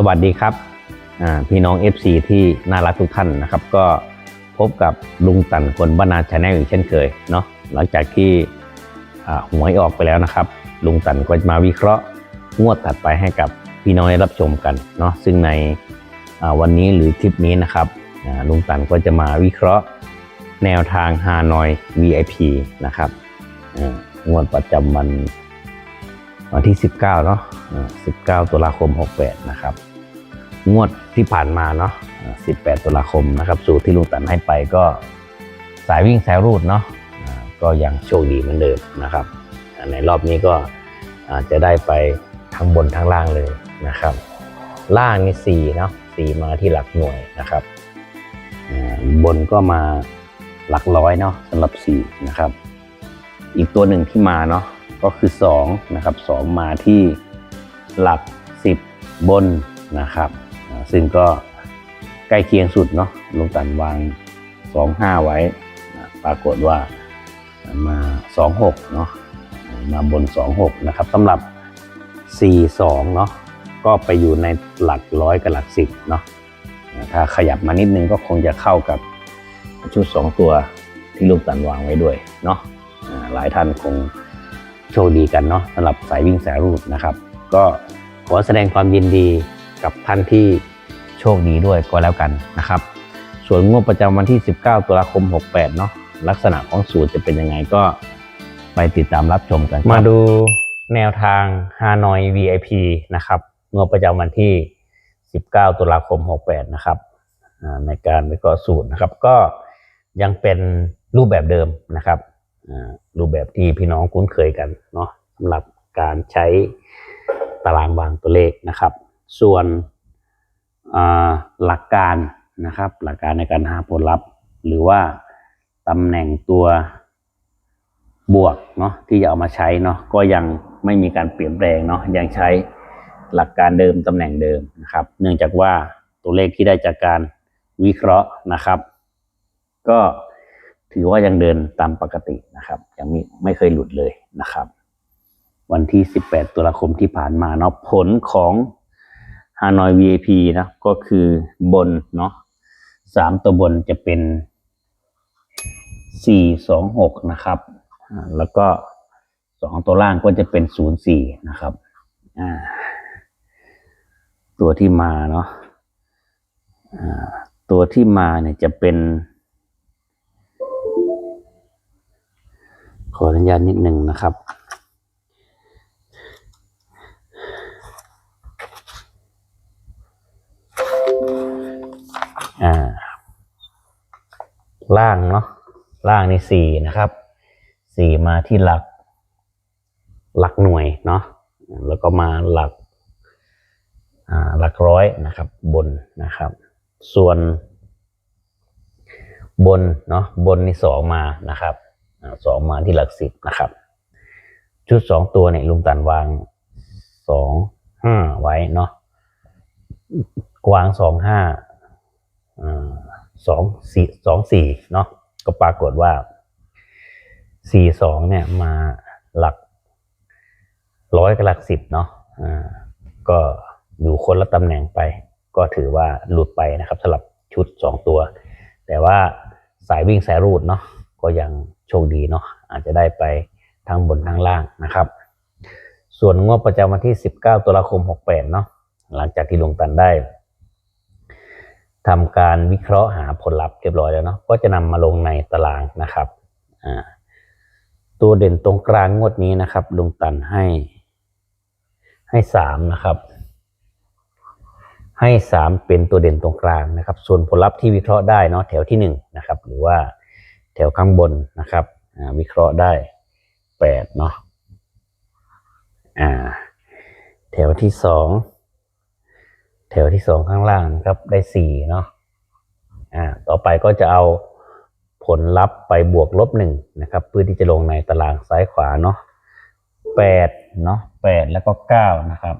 สวัสดีครับพี่น้อง FC ที่น่ารักทุกท่านนะครับ ก็พบกับลุงตันคนบ้านนาชาแนลอีกเช่นเคยเนาะหลังจากที่หวยออกไปแล้วนะครับ ลุงตันก็จะมาวิเคราะห์งวดถัดไปให้กับพี่น้องได้รับชมกันเนาะซึ่งในวันนี้หรือคลิปนี้นะครับลุงตันก็จะมาวิเคราะห์แนวทางฮานอย VIP นะครับงวดประจำวันวันที่ 19เนาะ19ตุลาคม 68 นะครับ งวดที่ผ่านมาเนาะ 18 ตุลาคมนะครับสูตรที่ลุงตันให้ไปก็สายวิ่งสายรูดเนาะก็ยังโชคดีเหมือนเดิมนะครับ ในรอบนี้ก็จะได้ไปทั้งบนทั้งล่างเลยนะครับ ล่างนี่4เนาะ4มาที่หลักหน่วยนะครับบนก็มาหลักร้อยเนาะสำหรับ4นะครับ อีกตัวหนึ่งที่มาเนาะก็คือ2นะครับ2มาที่หลัก10บบนนะครับ ซึ่งก็ใกล้เคียงสุดเนาะลงตันวาง 25 ไว้ ปรากฏว่ามา 26 เนาะมาบน 26 นะครับสำหรับ 42 เนาะก็ไปอยู่ในหลักร้อยกับหลัก10เนาะถ้าขยับมานิดนึงก็คงจะเข้ากับชุด 2 ตัวที่ลูกตันวางไว้ด้วยเนาะหลายท่านคงโชคดีกันเนาะสำหรับสายวิ่งสายรูดนะครับ ก็ขอแสดงความยินดีกับท่านที่ โชคดีด้วยก็แล้วกันนะครับ ส่วนงวดประจำวันที่ 19 ตุลาคม 68 เนาะลักษณะของสูตรจะเป็นยังไงก็ไปติดตามรับชมกันมาดูแนวทางฮานอย VIP นะครับงวดประจำวันที่ 19 ตุลาคม 68 นะครับในการวิเคราะห์สูตรนะครับ ก็ยังเป็นรูปแบบเดิมนะครับรูปแบบที่พี่น้องคุ้นเคยกันเนาะสำหรับการใช้ตารางวางตัวเลขนะครับ ส่วน หลักการนะครับ หลักการในการหาผลลัพธ์ หรือว่าตำแหน่งตัวบวกเนาะที่จะเอามาใช้เนาะก็ยังไม่มีการเปลี่ยนแปลงเนาะยังใช้หลักการเดิมตำแหน่งเดิมนะครับ เนื่องจากว่าตัวเลขที่ได้จากการวิเคราะห์นะครับ ก็ถือว่ายังเดินตามปกตินะครับ ยังไม่ไม่เคยหลุดเลยนะครับ วันที่ 18 ตุลาคมที่ผ่านมาเนาะผลของ ฮานอย VIP นะก็คือบนเนาะสามตัวบนจะเป็น426นะครับ แล้วก็สองตัวล่างก็จะเป็น04นย์สี่นะครับตัวที่มาเนาะตัวที่มาเนี่ยจะเป็น ขออนุญาตนิดหนึ่งนะครับ ล่างเนาะล่างนี่สี่นะครับสี่มาที่หลัก หลักหน่วยเนาะแล้วก็มาหลักหลักร้อยนะครับบนนะครับ ส่วน บนเนาะบนนี่สองมานะครับสองมาที่หลักสิบนะครับ ชุดสองตัวเนี่ยลุงตันวางสองห้าไว้เนาะวางสองห้า สองสี่สองสี่เนาะก็ปรากฏว่าสี่สองเนี่ยมาหลักร้อยกับหลักสิบเนาะอ่าก็อยู่คนละตำแหน่งไป ก็ถือว่าหลุดไปนะครับสำหรับชุดสองตัว แต่ว่าสายวิ่งสายรูดเนาะก็ยังโชคดีเนาะอาจจะได้ไปทั้งบนทั้งล่างนะครับ ส่วนงวดประจำวันที่ 19ตุลาคม 68 เนาะหลังจากที่ลงตันได้ ทำการวิเคราะห์หาผลลัพธ์เรียบร้อยแล้วเนาะก็จะนำมาลงในตารางนะครับตัวเด่นตรงกลางงวดนี้นะครับลุงตันให้ ให้สามนะครับ ให้สามเป็นตัวเด่นตรงกลางนะครับ ส่วนผลลัพธ์ที่วิเคราะห์ได้เนาะแถวที่หนึ่งนะครับ หรือว่าแถวข้างบนนะครับวิเคราะห์ได้แปดเนาะแถวที่สอง แถวที่สองข้างล่างนะครับได้สี่เนาะอ่าต่อไปก็จะเอาผลลัพธ์ไปบวกลบหนึ่งนะครับ เพื่อที่จะลงในตารางซ้ายขวาเนาะแปดเนาะแปดแล้วก็เก้านะครับ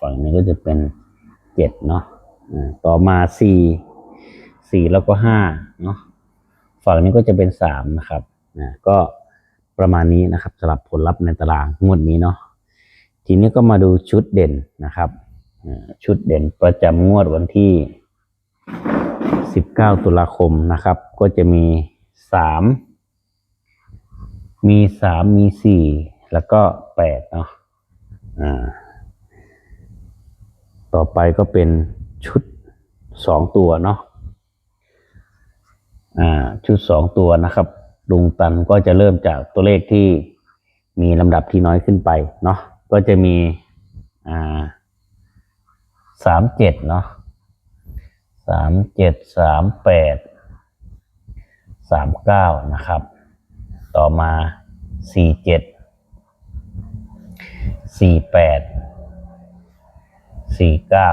ฝั่งนี้ก็จะเป็นเจ็ดเนาะต่อมาสี่สี่แล้วก็ห้าเนาะฝั่งนี้ก็จะเป็นสามนะครับอ่าก็ประมาณนี้นะครับสำหรับผลลัพธ์ในตารางงวดนี้เนาะทีนี้ก็มาดูชุดเด่นนะครับ ชุดเด่นประจำงวดวันที่ 19 ตุลาคมนะครับ ก็จะมี 3 มี 3 มี 4 แล้วก็ 8 เนาะต่อไปก็เป็นชุด 2 ตัวเนาะอ่าชุด 2 ตัวนะครับลุงตันก็จะเริ่มจากตัวเลขที่มีลำดับที่น้อยขึ้นไปเนาะก็จะมีอ่า สามเจ็ดเนาะสามเจ็ดสามแปดสามเก้านะครับ ต่อมาสี่เจ็ดสี่แปดสี่เก้า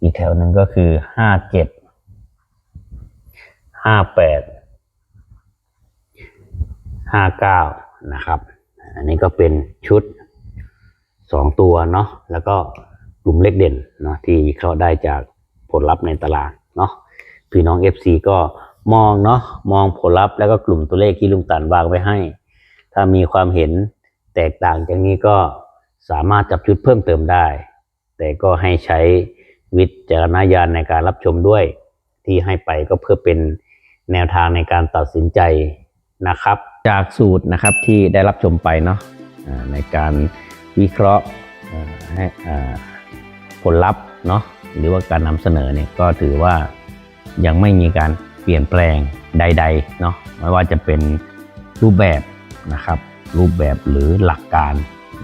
อีกแถวหนึ่งก็คือห้าเจ็ดห้าแปดห้าเก้านะครับ อันนี้ก็เป็นชุด สองตัวเนาะแล้วก็กลุ่มเลขเด่นเนาะที่เคราได้จากผลลัพธ์ในตารางเนาะพี่น้อง FC ก็มองเนาะมองผลลัพธ์แล้วก็กลุ่มตัวเลขที่ลุงตันวางไว้ให้ ถ้ามีความเห็นแตกต่างจากนี้ก็สามารถจับชุดเพิ่มเติมได้ แต่ก็ให้ใช้วิจารณญาณในการรับชมด้วย ที่ให้ไปก็เพื่อเป็นแนวทางในการตัดสินใจนะครับ จากสูตรนะครับที่ได้รับชมไปเนาะในการ วิเคราะห์ให้ผลลัพธ์เนาะหรือว่าการนำเสนอเนี่ยก็ถือว่ายังไม่มีการเปลี่ยนแปลงใดๆเนาะไม่ว่าจะเป็นรูปแบบนะครับรูปแบบหรือหลักการ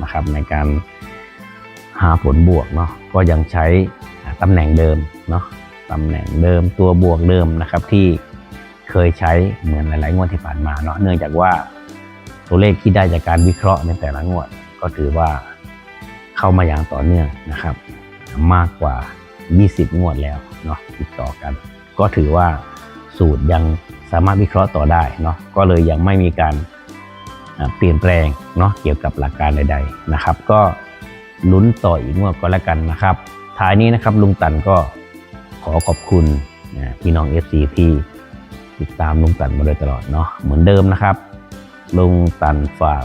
นะครับในการหาผลบวกเนาะก็ยังใช้ตำแหน่งเดิมเนาะตำแหน่งเดิมตัวบวกเดิมนะครับที่เคยใช้เหมือนหลายๆงวดที่ผ่านมาเนาะเนื่องจากว่าตัวเลขที่ได้จากการวิเคราะห์ในแต่ละงวด ก็ถือว่าเข้ามาอย่างต่อเนื่องนะครับ มากกว่า 20 งวดแล้วเนาะติดต่อกัน ก็ถือว่าสูตรยังสามารถวิเคราะห์ต่อได้เนาะก็เลยยังไม่มีการเปลี่ยนแปลงเนาะเกี่ยวกับหลักการใดๆนะครับ ก็ลุ้นต่ออีกงวดก็แล้วกันนะครับ ท้ายนี้นะครับลุงตันก็ขอขอบคุณพี่น้อง FC ที่ติดตามลุงตันมาโดยตลอดเนาะเหมือนเดิมนะครับ ลุงตันฝาก